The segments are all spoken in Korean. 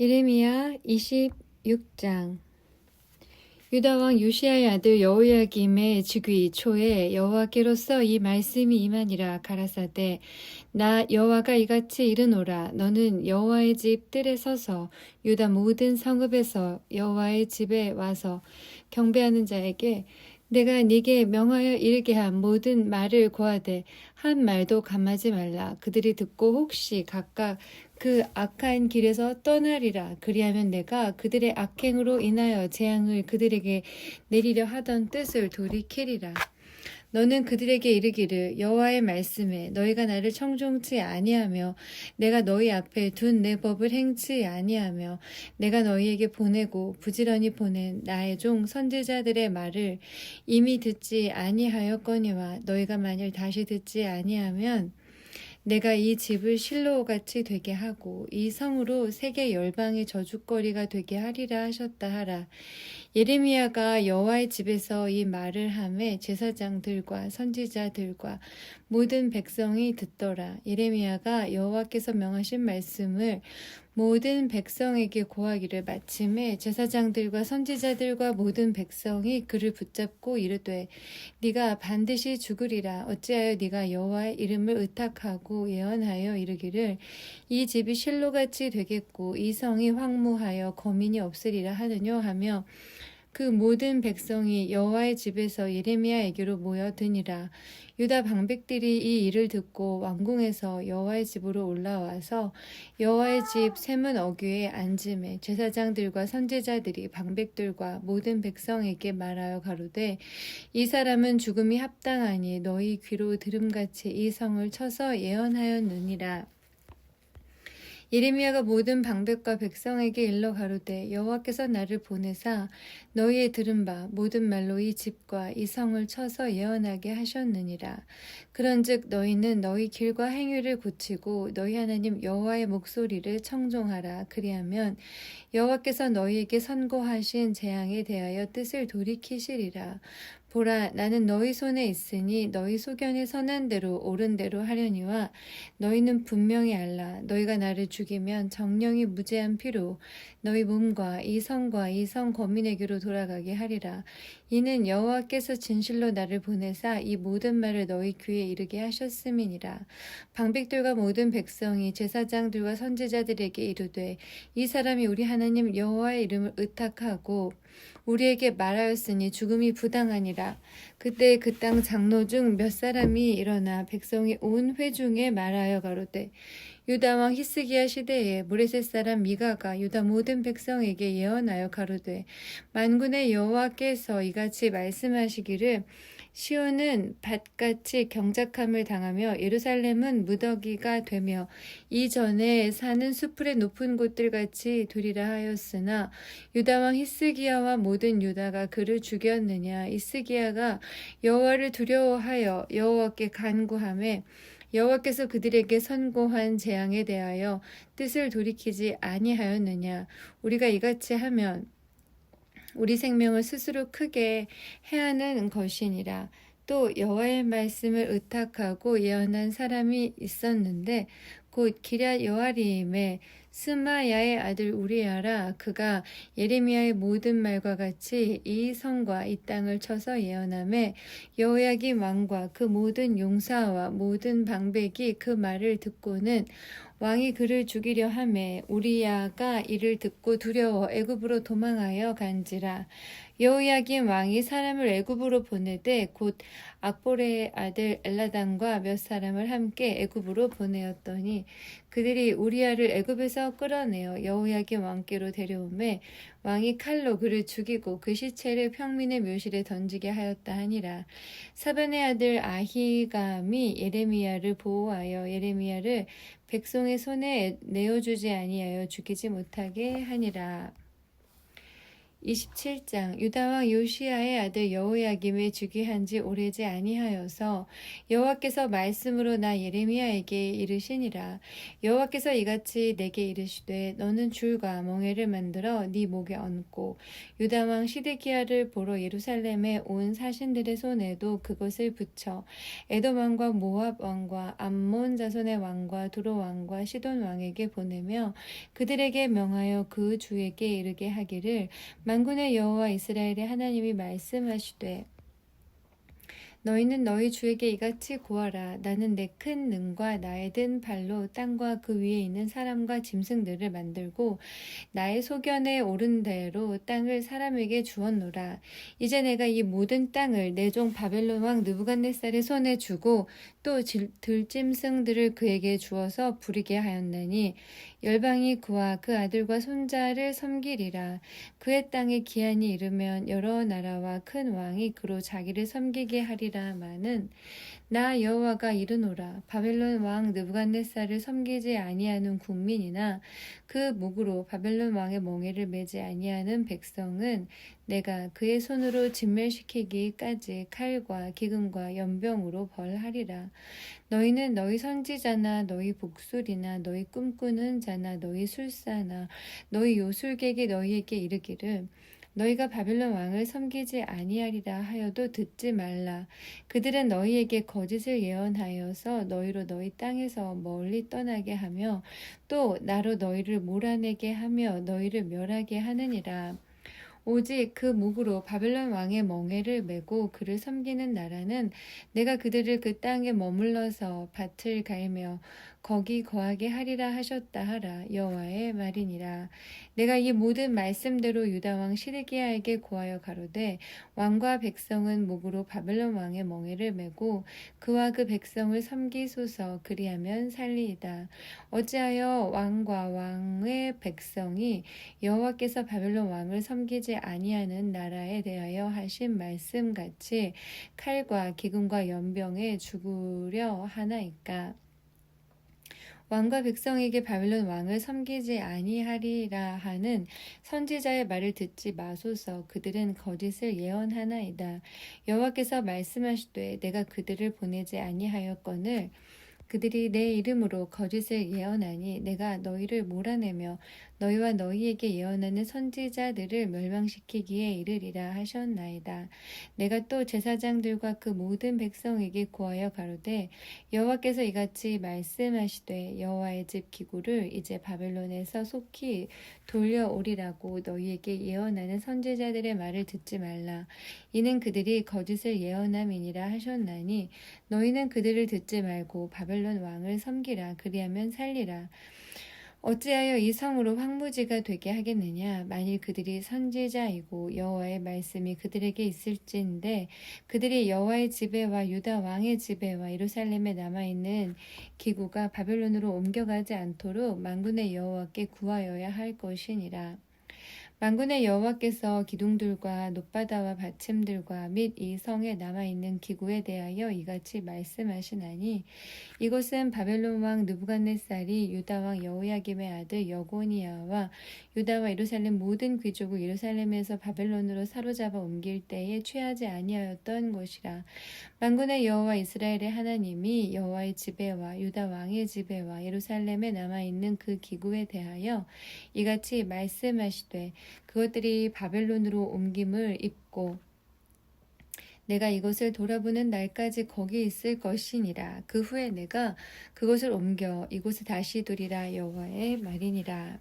예레미야 26장. 유다 왕 요시아의 아들 여호야김의 즉위 초에 여호와께로서 이 말씀이 임하니라 가라사대 나 여호와가 이같이 이르노라. 너는 여호와의 집 뜰에 서서 유다 모든 성읍에서 여호와의 집에 와서 경배하는 자에게 내가 네게 명하여 이르게 한 모든 말을 고하되 한 말도 감하지 말라. 그들이 듣고 혹시 각각 그 악한 길에서 떠나리라. 그리하면 내가 그들의 악행으로 인하여 재앙을 그들에게 내리려 하던 뜻을 돌이키리라 너는 그들에게 이르기를 여호와의 말씀에 너희가 나를 청종치 아니하며 내가 너희 앞에 둔 내 법을 행치 아니하며 내가 너희에게 보내고 부지런히 보낸 나의 종 선지자들의 말을 이미 듣지 아니하였거니와 너희가 만일 다시 듣지 아니하면 내가 이 집을 실로 같이 되게 하고 이 성으로 세계 열방의 저주거리가 되게 하리라 하셨다 하라. 예레미야가 여호와의 집에서 이 말을 함에 제사장들과 선지자들과 모든 백성이 듣더라. 예레미야가 여호와께서 명하신 말씀을 모든 백성에게 고하기를 마침에 제사장들과 선지자들과 모든 백성이 그를 붙잡고 이르되 네가 반드시 죽으리라 어찌하여 네가 여호와의 이름을 의탁하고 예언하여 이르기를 이 집이 실로같이 되겠고 이 성이 황무하여 거민이 없으리라 하느뇨 하며 그 모든 백성이 여호와의 집에서 예레미야에게로 모여드니라. 유다 방백들이 이 일을 듣고 왕궁에서 여호와의 집으로 올라와서 여호와의 집 세문 어귀에 앉음에 제사장들과 선제자들이 방백들과 모든 백성에게 말하여 가로되 이 사람은 죽음이 합당하니 너희 귀로 들음같이 이 성을 쳐서 예언하였느니라 예레미야가 모든 방백과 백성에게 일러 가로되 여호와께서 나를 보내사 너희의 들은 바 모든 말로 이 집과 이 성을 쳐서 예언하게 하셨느니라. 그런즉 너희는 너희 길과 행위를 고치고 너희 하나님 여호와의 목소리를 청종하라. 그리하면 여호와께서 너희에게 선고하신 재앙에 대하여 뜻을 돌이키시리라 보라 나는 너희 손에 있으니 너희 소견에 선한 대로 옳은 대로 하려니와 너희는 분명히 알라. 너희가 나를 죽이면 정령이 무죄한 피로 너희 몸과 이 성과 이 성 거민에게로 돌아가게 하리라. 이는 여호와께서 진실로 나를 보내사 이 모든 말을 너희 귀에 이르게 하셨음이니라. 방백들과 모든 백성이 제사장들과 선지자들에게 이르되 이 사람이 우리 하나님 여호와의 이름을 의탁하고 우리에게 말하였으니 죽음이 부당하니라. 그때 그 땅 장로 중 몇 사람이 일어나 백성이 온 회중에 말하여 가로되 유다 왕 히스기야 시대에 무레셋 사람 미가가 유다 모든 백성에게 예언하여 가로되 만군의 여호와께서 이같이 말씀하시기를 시온은 밭같이 경작함을 당하며 예루살렘은 무더기가 되며 이전에 사는 수풀의 높은 곳들 같이 되리라 하였으나 유다 왕 히스기야와 모든 유다가 그를 죽였느냐. 히스기야가 여호와를 두려워하여 여호와께 간구하매 여호와께서 그들에게 선고한 재앙에 대하여 뜻을 돌이키지 아니하였느냐. 우리가 이같이 하면 우리 생명을 스스로 크게 해하는 것이니라. 또 여호와의 말씀을 의탁하고 예언한 사람이 있었는데 곧 기랴 여아림의 스마야의 아들 우리야라 그가 예레미야의 모든 말과 같이 이 성과 이 땅을 쳐서 예언함에 여호야김 왕과 그 모든 용사와 모든 방백이 그 말을 듣고는 왕이 그를 죽이려 함에 우리야가 이를 듣고 두려워 애굽으로 도망하여 간지라. 여호야김 왕이 사람을 애굽으로 보내되 곧 악보레의 아들 엘라단과 몇 사람을 함께 애굽으로 보내었더니 그들이 우리야를 애굽에서 끌어내어 여호야김 왕께로 데려오매 왕이 칼로 그를 죽이고 그 시체를 평민의 묘실에 던지게 하였다 하니라. 사반의 아들 아히감이 예레미야를 보호하여 예레미야를 백성의 손에 내어주지 아니하여 죽이지 못하게 하니라 27장 유다 왕 요시야의 아들 여호야김을 즉위한 지 오래지 아니하여서 여호와께서 말씀으로 나 예레미야에게 이르시니라. 여호와께서 이같이 내게 이르시되 너는 줄과 멍에를 만들어 네 목에 얹고 유다 왕 시드기야를 보러 예루살렘에 온 사신들의 손에도 그것을 붙여 에돔 왕과 모압 왕과 암몬 자손의 왕과 두로 왕과 시돈 왕에게 보내며 그들에게 명하여 그 주에게 이르게 하기를 만 군의 여호와 이스라엘의 하나님이 말씀하시되 너희는 너희 주에게 이같이 구하라. 나는 내 큰 능과 나의 든 발로 땅과 그 위에 있는 사람과 짐승들을 만들고 나의 소견에 오른 대로 땅을 사람에게 주었노라. 이제 내가 이 모든 땅을 내 종 바벨론 왕 느부갓네살의 손에 주고 또 질- 들짐승들을 그에게 주어서 부리게 하였나니 열방이 그와 그 아들과 손자를 섬기리라. 그의 땅에 기한이 이르면 여러 나라와 큰 왕이 그로 자기를 섬기게 하리라마는 나 여호와가 이르노라 바벨론 왕 느부갓네살을 섬기지 아니하는 국민이나 그 목으로 바벨론 왕의 멍에를 매지 아니하는 백성은 내가 그의 손으로 진멸시키기까지 칼과 기근과 연병으로 벌하리라 너희는 너희 선지자나 너희 복술이나 너희 꿈꾸는 자나 너희 술사나 너희 요술객이 너희에게 이르기를 너희가 바벨론 왕을 섬기지 아니하리라 하여도 듣지 말라. 그들은 너희에게 거짓을 예언하여서 너희로 너희 땅에서 멀리 떠나게 하며 또 나로 너희를 몰아내게 하며 너희를 멸하게 하느니라. 오직 그 목으로 바벨론 왕의 멍에를 메고 그를 섬기는 나라는 내가 그들을 그 땅에 머물러서 밭을 갈며 거기 거하게 하리라 하셨다 하라 여호와의 말이니라. 내가 이 모든 말씀대로 유다 왕 시드기야에게 고하여 가로되 왕과 백성은 목으로 바벨론 왕의 멍에를 메고 그와 그 백성을 섬기소서. 그리하면 살리이다. 어찌하여 왕과 왕의 백성이 여호와께서 바벨론 왕을 섬기지 아니하는 나라에 대하여 하신 말씀 같이 칼과 기근과 연병에 죽으려 하나이까 왕과 백성에게 바벨론 왕을 섬기지 아니하리라 하는 선지자의 말을 듣지 마소서. 그들은 거짓을 예언하나이다. 여호와께서 말씀하시되 내가 그들을 보내지 아니하였거늘 그들이 내 이름으로 거짓을 예언하니 내가 너희를 몰아내며 너희와 너희에게 예언하는 선지자들을 멸망시키기에 이르리라 하셨나이다. 내가 또 제사장들과 그 모든 백성에게 고하여 가로되 여호와께서 이같이 말씀하시되 여호와의 집 기구를 이제 바벨론에서 속히 돌려오리라고 너희에게 예언하는 선지자들의 말을 듣지 말라. 이는 그들이 거짓을 예언함이니라 하셨나니 너희는 그들을 듣지 말고 바벨론 왕을 섬기라 그리하면 살리라. 어찌하여 이 성으로 황무지가 되게 하겠느냐? 만일 그들이 선지자이고 여호와의 말씀이 그들에게 있을진데 그들이 여호와의 집에와 유다 왕의 집에와 예루살렘에 남아 있는 기구가 바벨론으로 옮겨가지 않도록 만군의 여호와께 구하여야 할 것이니라. 만군의 여호와께서 기둥들과 높바다와 받침들과 및 이 성에 남아 있는 기구에 대하여 이같이 말씀하시나니 이것은 바벨론 왕 느부갓네살이 유다 왕 여호야김의 아들 여고니아와 유다와 예루살렘 모든 귀족을 예루살렘에서 바벨론으로 사로잡아 옮길 때에 취하지 아니하였던 것이라. 만군의 여호와 이스라엘의 하나님이 여호와의 집에와 유다 왕의 집에와 예루살렘에 남아 있는 그 기구에 대하여 이같이 말씀하시되 그것들이 바벨론으로 옮김을 입고 내가 이것을 돌아보는 날까지 거기 있을 것이니라. 그 후에 내가 그것을 옮겨 이곳에 다시 두리라 여호와의 말이니라.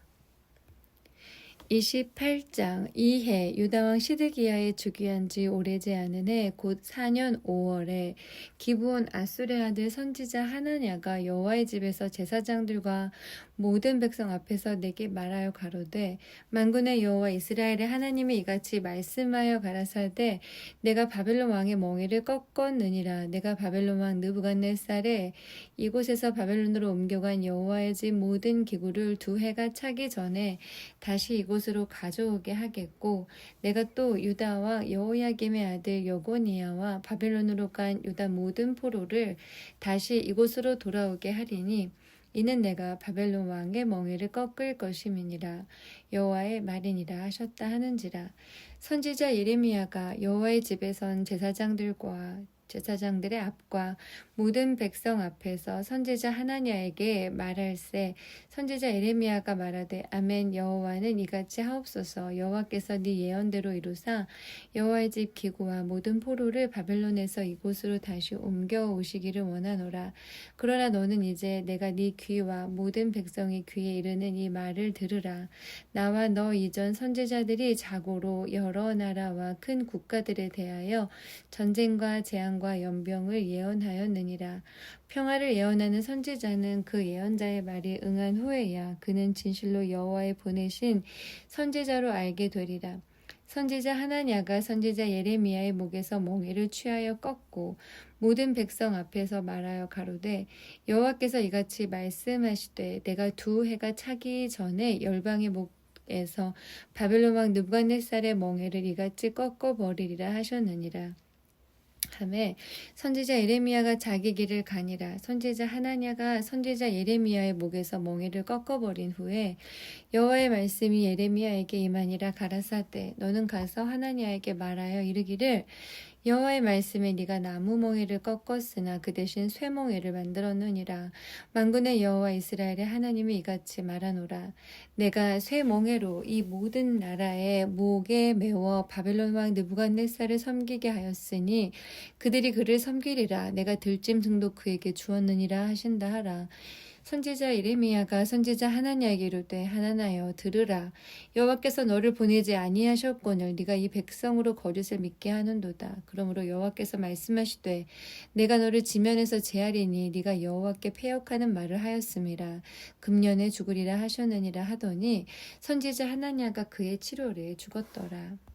28장 이해 유다왕 시드기야의 즉위한 지 오래지 않은 해 곧 4년 5월에 기브온 아수레 아들 선지자 하나냐가 여호와의 집에서 제사장들과 모든 백성 앞에서 내게 말하여 가로되 만군의 여호와 이스라엘의 하나님이 이같이 말씀하여 가라사대 내가 바벨론 왕의 멍에를 꺾었느니라. 내가 바벨론 왕 느부갓네살에 이곳에서 바벨론으로 옮겨간 여호와의 집 모든 기구를 두 해가 차기 전에 다시 이곳 으로 가져오게 하겠고 내가 또 유다와 여호야김의 아들 여고니아와 바벨론으로 간 유다 모든 포로를 다시 이곳으로 돌아오게 하리니 이는 내가 바벨론 왕의 멍에를 꺾을 것임이니라. 여호와의 말이니라 하셨다 하는지라. 선지자 예레미야가 여호와의 집에선 제사장들과 제사장들의 앞과 모든 백성 앞에서 선지자 하나냐에게 말할세. 선지자 예레미야가 말하되 아멘 여호와는 이같이 하옵소서. 여호와께서 네 예언대로 이루사 여호와의 집 기구와 모든 포로를 바벨론에서 이곳으로 다시 옮겨 오시기를 원하노라. 그러나 너는 이제 내가 네 귀와 모든 백성의 귀에 이르는 이 말을 들으라. 나와 너 이전 선지자들이 자고로 여러 나라와 큰 국가들에 대하여 전쟁과 재앙과 연병을 예언하였느니라. 평화를 예언하는 선지자는 그 예언자의 말이 응한 후에야 그는 진실로 여호와의 보내신 선지자로 알게 되리라. 선지자 하나냐가 선지자 예레미야의 목에서 멍에를 취하여 꺾고 모든 백성 앞에서 말하여 가로되 여호와께서 이같이 말씀하시되 내가 두 해가 차기 전에 열방의 목 에서 바벨론 왕 느부갓네살의 멍에를 이같이 꺾어 버리리라 하셨느니라. 함에 선지자 예레미야가 자기 길을 가니라. 선지자 하나냐가 선지자 예레미야의 목에서 멍에를 꺾어버린 후에 여호와의 말씀이 예레미야에게 임하니라 가라사대 너는 가서 하나냐에게 말하여 이르기를 여호와의 말씀에 네가 나무 멍에를 꺾었으나 그 대신 쇠 멍에를 만들었느니라. 만군의 여호와 이스라엘의 하나님이 이같이 말하노라. 내가 쇠 멍에로 이 모든 나라의 목에 메워 바벨론 왕 느부갓네살을 섬기게 하였으니 그들이 그를 섬기리라. 내가 들짐 등도 그에게 주었느니라 하신다 하라 선지자 예레미야가 선지자 하나냐에게 이르되 하나나여 들으라. 여호와께서 너를 보내지 아니하셨거늘 네가 이 백성으로 거짓을 믿게 하는도다. 그러므로 여호와께서 말씀하시되 내가 너를 지면에서 제하리니 네가 여호와께 패역하는 말을 하였음이라. 금년에 죽으리라 하셨느니라 하더니 선지자 하나냐가 그의 치료를 죽었더라